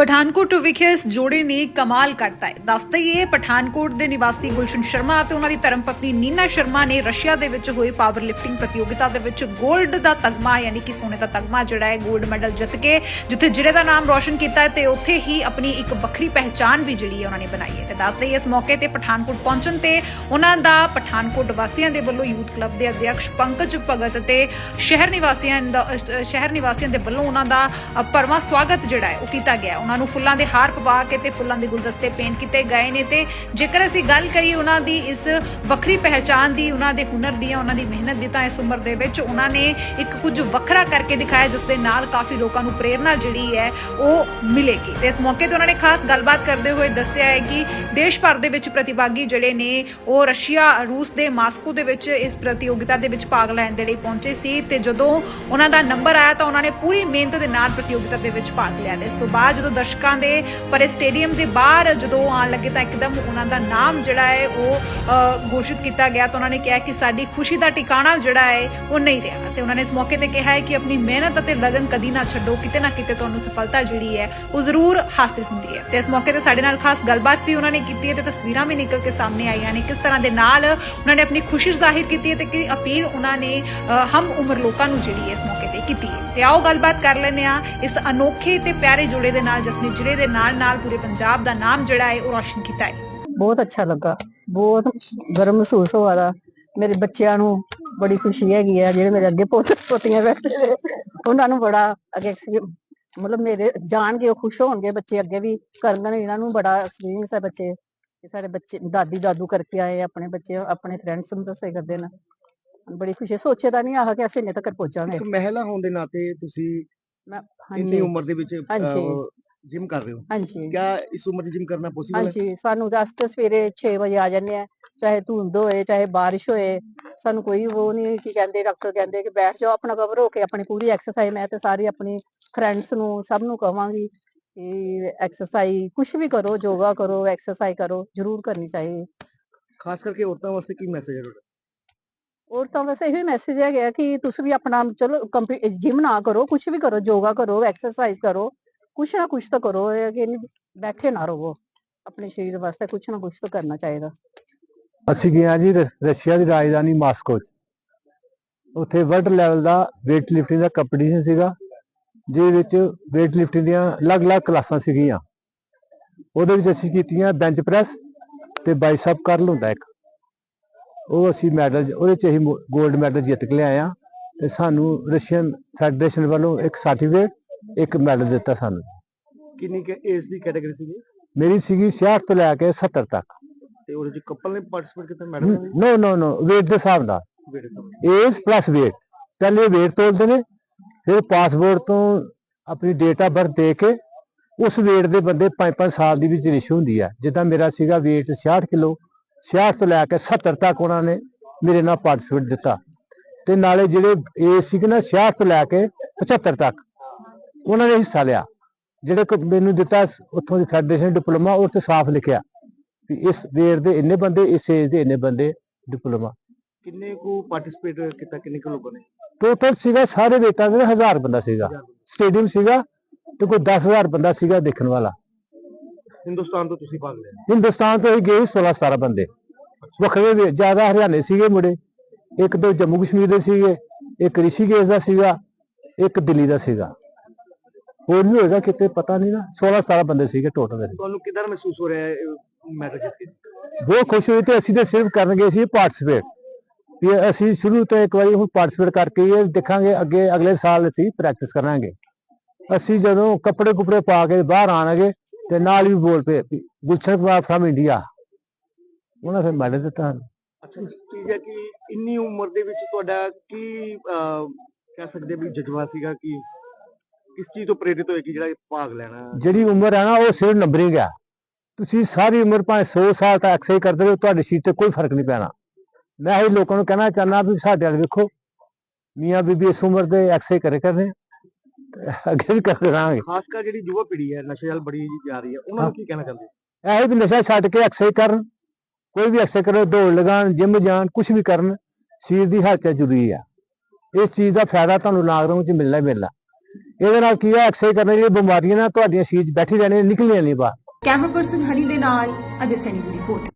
ਪਠਾਨਕੋਟ ਵਿਖੇ ਇਸ ਜੋੜੇ ਨੇ ਕਮਾਲ ਕਰਤਾ ਹੈ। ਦੱਸਦੇ ਹੀ ਇਹ ਪਠਾਨਕੋਟ ਦੇ ਨਿਵਾਸੀ ਗੁਲਸ਼ਨ ਸ਼ਰਮਾ ਅਤੇ ਉਹਨਾਂ ਦੀ ਧਰਮ ਪਤਨੀ ਨੀਨਾ ਸ਼ਰਮਾ ਨੇ ਰਸ਼ੀਆ ਦੇ ਵਿੱਚ ਹੋਈ ਪਾਵਰ ਲਿਫਟਿੰਗ ਪ੍ਰਤੀਯੋਗਿਤਾ ਦੇ ਵਿੱਚ 골ਡ ਦਾ ਤਗਮਾ ਯਾਨੀ ਕਿ ਸੋਨੇ ਦਾ ਤਗਮਾ ਜਿਹੜਾ ਹੈ 골ਡ ਮੈਡਲ ਜਿੱਤ ਕੇ ਜਿੱਥੇ ਜ਼ਿਲ੍ਹੇ ਦਾ ਨਾਮ ਰੋਸ਼ਨ ਕੀਤਾ ਹੈ ਤੇ ਉੱਥੇ ਹੀ ਆਪਣੀ ਇੱਕ ਵੱਖਰੀ ਪਹਿਚਾਨ ਵੀ ਜਿਹੜੀ ਹੈ ਉਹਨਾਂ ਨੇ ਬਣਾਈ ਹੈ। ਤੇ ਦੱਸਦੇ ਹੀ ਇਸ ਮੌਕੇ ਤੇ ਪਠਾਨਕੋਟ ਪਹੁੰਚਣ ਤੇ ਉਹਨਾਂ ਦਾ ਪਠਾਨਕੋਟ ਵਾਸੀਆਂ ਦੇ ਵੱਲੋਂ ਯੂਥ ਕਲੱਬ ਦੇ ਅਧਿਕਸ਼ ਪੰਕਜ ਭਗਤ ਤੇ ਸ਼ਹਿਰ ਨਿਵਾਸੀਆਂ ਦਾ ਸ਼ਹਿਰ ਨਿਵਾਸੀਆਂ ਦੇ ਵੱਲੋਂ ਉਹਨਾਂ ਦਾ ਅ, ਭਰਵਾਂ ਸਵਾਗਤ ਜਿਹੜਾ ਹੈ ਉਹ ਕੀਤਾ ਗਿਆ ਉਹਨਾਂ ਨੂੰ ਫੁੱਲਾਂ ਦੇ ਹਾਰ ਪਵਾ ਕੇ ਤੇ ਫੁੱਲਾਂ ਦੇ ਗੁਲਦਸਤੇ ਪੇਂਟ ਕੀਤੇ ਗਏ ਨੇ ਤੇ ਜੇਕਰ ਅਸੀਂ ਗੱਲ ਕਰੀਏ ਉਹਨਾਂ ਦੀ ਇਸ ਵੱਖਰੀ ਪਹਿਚਾਨ ਦੀ, ਉਹਨਾਂ ਦੇ ਹੁਨਰ ਦੀ ਉਹਨਾਂ ਦੀ ਮਿਹਨਤ ਦੀ, ਤਾਂ ਇਸ ਉਮਰ ਦੇ ਵਿੱਚ ਉਹਨਾਂ ਨੇ ਇੱਕ ਕੁਝ ਵੱਖਰਾ ਕਰਕੇ ਦਿਖਾਇਆ, ਜਿਸ ਦੇ ਨਾਲ ਕਾਫੀ ਲੋਕਾਂ ਨੂੰ ਪ੍ਰੇਰਣਾ ਜਿਹੜੀ ਹੈ ਉਹ ਮਿਲੇਗੀ। ਤੇ ਇਸ ਮੌਕੇ ਤੇ ਉਹਨਾਂ ਨੇ ਖਾਸ ਗੱਲਬਾਤ ਕਰਦੇ ਹੋਏ ਦੱਸਿਆ ਹੈ ਕਿ ਦੇਸ਼ ਭਰ ਦੇ ਵਿੱਚ ਪ੍ਰਤੀਭਾਗੀ ਜਿਹੜੇ ਨੇ, ਉਹ ਰਸ਼ੀਆ, ਰੂਸ ਦੇ ਮਾਸਕੋ ਦੇ ਵਿੱਚ ਇਸ ਪ੍ਰਤੀਯੋਗਿਤਾ ਦੇ ਵਿੱਚ ਭਾਗ ਲੈਣ ਦੇ ਲਈ ਪਹੁੰਚੇ ਸੀ ਤੇ ਜਦੋਂ ਉਹਨਾਂ ਦਾ ਨੰਬਰ ਆਇਆ ਤਾਂ ਉਹਨਾਂ ਨੇ ਪੂਰੀ ਮਿਹਨਤ ਦੇ ਨਾਲ ਪ੍ਰਤੀਯੋਗਿਤਾ ਦੇ ਵਿੱਚ ਭਾਗ ਲਿਆ ਤੇ ਇਸ ਤੋਂ ਬਾਅਦ ਜਦੋਂ ਦਰਸ਼ਕਾਂ ਦੇ ਪਰੇ ਸਟੇਡੀਅਮ ਦੇ ਬਾਹਰ ਜਦੋਂ ਆਉਣ ਲੱਗੇ ਤਾਂ ਇੱਕਦਮ ਉਹਨਾਂ ਦਾ ਨਾਮ ਜਿਹੜਾ ਹੈ ਉਹ ਅ, ਘੋਸ਼ਿਤ ਕੀਤਾ ਗਿਆ ਤਾਂ ਉਹਨਾਂ ਨੇ ਕਿਹਾ ਕਿ ਸਾਡੀ ਖੁਸ਼ੀ ਦਾ ਟਿਕਾਣਾ ਜਿਹੜਾ ਹੈ ਉਹ ਨਹੀਂ ਰਿਹਾ। ਤੇ ਉਹਨਾਂ ਨੇ ਇਸ ਮੌਕੇ ਤੇ ਕਿਹਾ ਹੈ ਕਿ ਆਪਣੀ ਮਿਹਨਤ ਅਤੇ ਲਗਨ ਕਦੀ ਨਾ ਛੱਡੋ ਕਿਤੇ ਨਾ ਕਿਤੇ ਤੁਹਾਨੂੰ ਸਫਲਤਾ ਜਿਹੜੀ ਹੈ ਉਹ ਜ਼ਰੂਰ ਹਾਸਿਲ ਹੁੰਦੀ ਹੈ। ਤੇ ਇਸ ਮੌਕੇ ਤੇ ਸਾਡੇ ਨਾਲ ਖਾਸ ਗੱਲਬਾਤ ਵੀ ਉਹਨਾਂ ਨੇ ਕੀਤੀ ਹੈ ਤੇ ਤਸਵੀਰਾਂ ਵੀ ਨਿਕਲ ਕੇ ਸਾਹਮਣੇ ਆਈਆਂ ਨੇ। ਕਿਸ ਤਰ੍ਹਾਂ ਦੇ ਨਾਲ ਉਹਨਾਂ ਨੇ ਆਪਣੀ ਖੁਸ਼ੀ ਜ਼ਾਹਿਰ ਕੀਤੀ ਹੈ ਤੇ ਕਿ ਅਪੀਲ ਉਹਨਾਂ ਨੇ ਅ, ਹਮ ਉਮਰ ਲੋਕਾਂ ਨੂੰ ਜਿਹੜੀ ਹੈ ਇਸ ਮੌਕੇ ਤੇ ਕੀਤੀ ਹੈ। ਤੇ ਆਓ ਗੱਲਬਾਤ ਕਰ ਲੈਂਦੇ ਆ ਇਸ ਅਨੋਖੇ ਤੇ ਪਿਆਰੇ ਜੋੜੇ ਦੇ ਨਾਲ ਜਿਸ ਨੇ ਜ਼ਿਲ੍ਹੇ ਦੇ ਨਾਲ ਨਾਲ ਪੂਰੇ ਪੰਜਾਬ ਦਾ ਨਾਮ ਜਿਹੜਾ ਹੈ ਉਹ ਰੌਸ਼ਨ ਕੀਤਾ ਹੈ। ਬਹੁਤ ਅੱਛਾ ਲੱਗਾ। ਬਹੁਤ ਗਰਮ ਮਹਿਸੂਸ ਹੋਆ ਦਾ। ਮੇਰੇ ਬੱਚਿਆਂ ਨੂੰ ਬੜੀ ਖੁਸ਼ੀ ਹੈਗੀ ਹੈ ਜਿਹੜੇ ਮੇਰੇ ਅੱਗੇ ਪੋਤੇ ਪੋਤੀਆਂ ਬੈਠੇ ਨੇ। ਉਹਨਾਂ ਨੂੰ ਬੜਾ ਅੱਗੇ ਮਤਲਬ ਮੇਰੇ ਜਾਣਗੇ ਉਹ ਖੁਸ਼ ਹੋਣਗੇ ਬੱਚੇ ਅੱਗੇ ਵੀ ਕਰਨ ਇਹਨਾਂ ਨੂੰ ਬੜਾ ਐਕਸਪੀਰੀਅੰਸ ਹੈ ਬੱਚੇ। ਕਿ ਸਾਡੇ ਬੱਚੇ ਦਾਦੀ ਦਾਦੂ ਕਰਕੇ ਆਏ ਆਪਣੇ ਬੱਚੇ ਆਪਣੇ ਫਰੈਂਡਸ ਨੂੰ ਦੱਸੇ ਕਰਦੇ ਨੇ। ਬੜੀ ਖੁਸ਼ੀ ਹੈ। ਸੋਚੇ ਤਾਂ ਨਹੀਂ ਆਹ ਕਿ ਅਸੀਂ ਇੰਨੇ ਤੱਕ ਪਹੁੰਚਾਂਗੇ। ਇੱਕ ਮਹਿਲਾ ਹੋਣ ਦੇ ਨਾਤੇ ਤੁਸੀਂ ਮੈਂ ਹਾਂਜੀ। ਉਮਰ ਦੇ ਵਿੱਚ ਹਾਂਜੀ। ਜਿਮ ਕਰ ਰਹੇ ਹੋ? ਹਾਂਜੀ। ਕਿਆ ਇਸ ਉਮਰ 'ਚ ਜਿਮ ਕਰਨਾ ਪੋਸੀਬਲ ਹੈ? ਹਾਂਜੀ ਸਾਨੂੰ ਦਸ ਤੇ ਸਵੇਰੇ 6 ਵਜੇ ਆ ਜਾਂਦੇ ਆ ਚਾਹੇ ਧੁੰਦ ਹੋਏ ਚਾਹੇ ਬਾਰਿਸ਼ ਹੋਏ ਸਾਨੂੰ ਕੋਈ ਉਹ ਨਹੀਂ ਕੀ ਕਹਿੰਦੇ ਡਾਕਟਰ ਕਹਿੰਦੇ ਕਿ ਬੈਠ ਜਾਓ ਆਪਣਾ ਕਵਰ ਹੋ ਕੇ ਆਪਣੀ ਪੂਰੀ ਐਕਸਰਸਾਈਜ਼ ਮੈਂ ਤੇ ਸਾਰੀ ਆਪਣੀ ਫਰੈਂਡਸ ਨੂੰ ਸਭ ਨੂੰ ਕਵਾਂਗੀ ਕਿ ਐਕਸਰਸਾਈਜ਼ ਕੁਝ ਵੀ ਕਰੋ ਯੋਗਾ ਕਰੋ ਐਕਸਰਸਾਈਜ਼ ਕਰੋ ਜ਼ਰੂਰ ਕਰਨੀ ਚਾਹੀਦੀ। ਖਾਸ ਕਰਕੇ ਔਰਤਾਂ ਵਾਸਤੇ ਕੀ ਮੈਸੇਜ ਹੈ ਤੁਹਾਡਾ? ਔਰਤਾਂ ਵਾਸਤੇ ਇਹੋ ਮੈਸੇਜ ਹੈਗਾ ਕਿ ਤੁਸੀਂ ਵੀ ਆਪਣਾ ਚਲੋ ਜਿਮ ਨਾ ਕਰੋ ਕੁਝ ਵੀ ਕਰੋ ਯੋਗਾ ਕਰੋ ਐਕਸਰਸਾਈਜ਼ ਕਰੋ ਕੁਛ ਨਾ ਕੁਛ ਤਾਂ ਕਰੋ, ਇਹ ਕਿ ਨਹੀਂ ਬੈਠੇ ਨਾ ਰਹੋ, ਆਪਣੇ ਸਰੀਰ ਵਾਸਤੇ ਕੁਛ ਨਾ ਕੁਛ ਤਾਂ ਕਰਨਾ ਚਾਹੀਦਾ। ਅਸੀਂ ਗਏ ਹਾਂ ਜੀ ਰ- ਰਸ਼ੀਆ ਦੀ ਰਾਜਧਾਨੀ ਮਾਸਕੋ 'ਚ। ਉੱਥੇ ਵਰਲਡ ਲੈਵਲ ਦਾ weight lifting ਦਾ ਕੰਪੀਟੀਸ਼ਨ ਸੀਗਾ, ਜਿਹਦੇ ਵਿੱਚ weight lifting ਦੀਆਂ ਅਲੱਗ-ਅਲੱਗ ਕਲਾਸਾਂ ਸੀਗੀਆਂ। ਉਹਦੇ ਵਿੱਚ ਅਸੀਂ ਕੀਤੀਆਂ ਬੈਂਚ ਪ੍ਰੈਸ ਤੇ ਬਾਈਸੈਪ ਕਰਲ ਹੁੰਦਾ ਇੱਕ। ਉਹ ਅਸੀਂ ਮੈਡਲ, ਉਹਦੇ 'ਚ ਅਸੀਂ 골ਡ ਮੈਡਲ ਜਿੱਤ ਕੇ ਲਿਆਏ ਆ ਤੇ ਸਾਨੂੰ ਰਸ਼ੀਅਨ ਫੈਡਰੇਸ਼ਨ ਵੱਲੋਂ ਇੱਕ ਸਰਟੀਫਿਕੇਟ ਇੱਕ ਮੈਡਲ ਦਿੱਤਾ ਸਾਨੂੰ। ਕਿੰਨੀ ਕਿ ਏਜ ਦੀ ਕੈਟਾਗਰੀ ਸੀਗੀ? ਮੇਰੀ ਸੀਗੀ 66 ਤੋਂ ਲੈ ਕੇ 70 ਤੱਕ। ਤੇ ਉਹਦੇ 'ਚ ਕਪਲ ਨੇ ਪਾਰਟਿਸਿਪੇਟ ਕੀਤਾ ਮੈਡਮ ਨੇ ਨੋ ਨੋ ਨੋ weight ਦੇ ਹਿਸਾਬ ਨਾਲ। ਏਜ ਪਲੱਸ weight ਪਹਿਲੇ weight ਤੋਲਦੇ ਨੇ ਫਿਰ ਪਾਸਪੋਰਟ ਤੋਂ ਆਪਣੀ ਡੇਟ ਆਫ ਬਰਥ ਦੇ ਕੇ ਉਸ weight ਦੇ ਬੰਦੇ 5-5 ਸਾਲ ਦੀ ਵਿੱਚ ਰਿਸ਼ ਹੁੰਦੀ ਹੈ ਜਿੱਦਾਂ ਮੇਰਾ ਸੀਗਾ weight 66 ਕਿਲੋ 66 ਤੋਂ ਲੈ ਕੇ 70 ਤੱਕ ਉਹਨਾਂ ਨੇ ਮੇਰੇ ਨਾਲ ਪਾਰਟਿਸਿਪੇਟ ਦਿੱਤਾ। ਤੇ ਨਾਲੇ ਜਿਹੜੇ ਏਜ ਸੀਗੇ ਨਾ 66 ਤੋਂ ਲੈ ਕੇ 75 ਤੱਕ। ਉਹਨਾਂ ਨੇ ਹਿੱਸਾ ਲਿਆ। ਜਿਹੜੇ ਕੋ ਮੈਨੂੰ ਦਿੱਤਾ ਉੱਥੋਂ ਦੀ ਫੈਡਰੇਸ਼ਨ ਡਿਪਲੋਮਾ ਉਹ ਤੇ ਸਾਫ਼ ਲਿਖਿਆ ਵੀ ਇਸ weight ਦੇ ਇੰਨੇ ਬੰਦੇ ਇਸ ਏਜ ਦੇ ਇੰਨੇ ਬੰਦੇ ਡਿਪਲੋਮਾ। ਕਿੰਨੇ ਕੁ ਪਾਰਟਿਸਿਪੇਟ ਕੀਤਾ ਕਿੰਨੇ ਕੁ ਲੋਕਾਂ ਨੇ? ਟੋਟਲ ਸੀਗਾ ਸਾਰੇ ਵੇਟਾਂ ਦੇ 1000 ਬੰਦਾ ਸੀਗਾ। ਸਟੇਡੀਅਮ ਸੀਗਾ ਤੇ ਕੋਈ 10000 ਬੰਦਾ ਸੀਗਾ ਦੇਖਣ ਵਾਲਾ। ਹਿੰਦੁਸਤਾਨ ਤੋਂ ਤੁਸੀਂ ਭਾਗ ਲਿਆ? ਹਿੰਦੁਸਤਾਨ ਤੋਂ ਹੀ ਗਏ 16 17 ਬੰਦੇ। ਵੱਖਰੇ ਜ਼ਿਆਦਾ ਹਰਿਆਣੇ ਸੀਗੇ ਮੁੰਡੇ। ਇੱਕ ਦੋ ਜੰਮੂ ਕਸ਼ਮੀਰ ਦੇ ਸੀਗੇ ਇੱਕ ਰਿਸ਼ੀਕੇਸ਼ ਦਾ ਸੀਗਾ ਇੱਕ ਦਿੱਲੀ ਦਾ ਸੀਗਾ। ਹੋਰ ਵੀ ਹੋਏਗਾ ਕਿਤੇ ਪਤਾ ਨਹੀਂ ਨਾ। 16 17 ਬੰਦੇ ਸੀਗੇ ਟੋਟਲ ਦੇ ਤੁਹਾਨੂੰ ਕਿਦਾਂ ਮਹਿਸੂਸ ਹੋ ਰਿਹਾ ਹੈ ਮੈਡਲ ਜਿੱਤ ਕੇ ਬਹੁਤ ਖੁਸ਼ ਹੋਏ ਤੇ ਅਸੀਂ ਤੇ ਸਿਰਫ ਕਰਨ ਗਏ ਸੀ ਪਾਰਟਿਸਿਪੇਟ ਵੀ ਅਸੀਂ ਸ਼ੁਰੂ ਤੋਂ ਇੱਕ ਵਾਰੀ ਹੁਣ ਪਾਰਟਿਸਿਪੇਟ ਕਰਕੇ ਹੀ ਇਹ ਦੇਖਾਂਗੇ ਅੱਗੇ ਅਗਲੇ ਸਾਲ ਅਸੀਂ ਪ੍ਰੈਕਟਿਸ ਕਰਾਂਗੇ। ਅਸੀਂ ਜਦੋਂ ਕੱਪੜੇ ਕੁਪੜੇ ਪਾ ਕੇ ਬਾਹਰ ਆਣਗੇ ਤੇ ਨਾਲ ਹੀ ਬੋਲ ਪਏ ਗੁਲਸ਼ਨ ਕੁਮਾਰ ਫਰਮ ਇੰਡੀਆ ਉਹਨਾਂ ਫਿਰ ਮੈਡਲ ਦਿੱਤਾ। ਅੱਛਾ ਚੀਜ਼ ਹੈ ਕਿ ਇੰਨੀ ਉਮਰ ਦੇ ਵਿੱਚ ਤੁਹਾਡਾ ਕੀ ਕਹਿ ਸਕਦੇ ਵੀ ਜਜ਼ਬਾ ਸੀਗਾ ਕਿ ਕਿਸ ਚੀਜ਼ ਤੋਂ ਪ੍ਰੇਰਿਤ ਹੋਏ ਕਿ ਜਿਹੜਾ ਇਹ ਭਾਗ ਲੈਣਾ। ਜਿਹੜੀ ਉਮਰ ਹੈ ਨਾ ਉਹ ਸਿਰਫ ਨੰਬਰਿੰਗ ਆ ਤੁਸੀਂ ਸਾਰੀ ਉਮਰ ਭਾਵੇਂ 100 ਸਾਲ ਤੱਕ ਐਕਸਰਸਾਈਜ਼ ਕਰਦੇ ਰਹੋ ਤੁਹਾਡੀ ਸਰੀਰ ਤੇ ਕੋਈ ਫ਼ਰਕ ਨਹੀਂ ਪੈਣਾ। ਮੈਂ ਇਹ ਲੋਕਾਂ ਨੂੰ ਕਹਿਣਾ ਚਾਹੁੰਦਾ ਵੀ ਸਾਡੇ ਵੱਲ ਵੇਖੋ। ਮੀਆਂ ਬੀਬੀ ਇਸ ਉਮਰ ਦੇ ਐਕਸਰਸਾਈਜ਼ ਕਰੇ ਕਰਦੇ ਅੱਗੇ ਵੀ ਕਰਦੇ ਰਹਾਂਗੇ। ਖਾਸ ਕਰ ਜਿਹੜੀ ਯੁਵਾ ਪੀੜ੍ਹੀ ਹੈ ਨਸ਼ੇ ਵੱਲ ਬੜੀ ਜਾ ਰਹੀ ਹੈ ਉਹਨਾਂ ਨੂੰ ਕੀ ਕਹਿਣਾ ਚਾਹੁੰਦੇ? ਇਹ ਵੀ ਨਸ਼ਾ ਛੱਡ ਕੇ ਐਕਸਰਸਾਈਜ਼ ਕਰਨ। ਕੋਈ ਵੀ ਐਕਸਰਸਾਈਜ਼ ਕਰੋ ਦੌੜ ਲਗਾਉਣ ਜਿਮ ਜਾਣ ਕੁਝ ਵੀ ਕਰਨ ਸਰੀਰ ਦੀ ਹਾਲਤ ਜ਼ਰੂਰੀ ਆ ਇਸ ਚੀਜ਼ ਦਾ ਫਾਇਦਾ ਤੁਹਾਨੂੰ ਲਾਕਡਾਊਨ 'ਚ ਮਿਲਣਾ ਹੀ ਮਿਲਣਾ। ਇਹਦੇ ਨਾਲ ਕੀ ਹੈ ਐਕਸਰਸਾਈਜ਼ ਕਰਨ ਜਿਹੜੀਆਂ ਬਿਮਾਰੀਆਂ ਨਾ ਤੁਹਾਡੀਆਂ ਸੀਜ ਬੈਠੀ ਰਹਿਣੀਆਂ ਨਿਕਲਣੀਆਂ ਨਹੀਂ ਬਾਹਰ। ਕੈਮਰਾ ਪਰਸਨ ਹਨੀ ਦੇ ਨਾਲ, ਅਜੇ ਸੈਨੀ ਦੀ ਰਿਪੋਰਟ